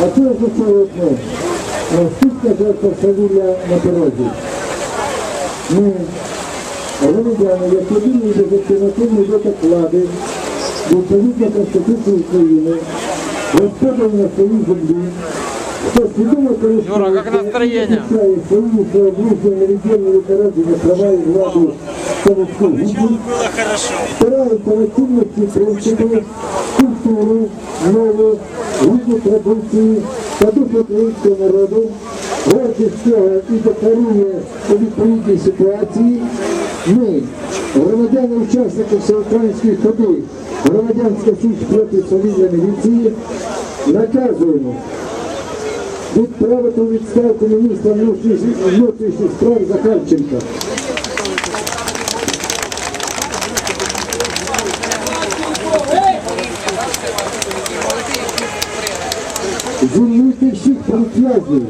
А це означає одне. Штучна жертва свавілля на дорозі. Ми, громадяни, як єдиний безальтернативний виток влади, відповідно Конституції України, господар на своїй землі, хто свідомо Юра, як настроєння? захищає свої своєблужні меридіальні народження права і владу Советського Губу, спирається на цінності принципи, культуру, мову, гідні традиції та дух українського народу, гордість цього і декларує у відповідній ситуації, ми, громадяни учасники всеукраїнської ходи, громадянська січ проти совітної міліції, наказуємо відправити у відставку міністра внутрішніх справ Захарченка. Звільнити всіх політв'язнів,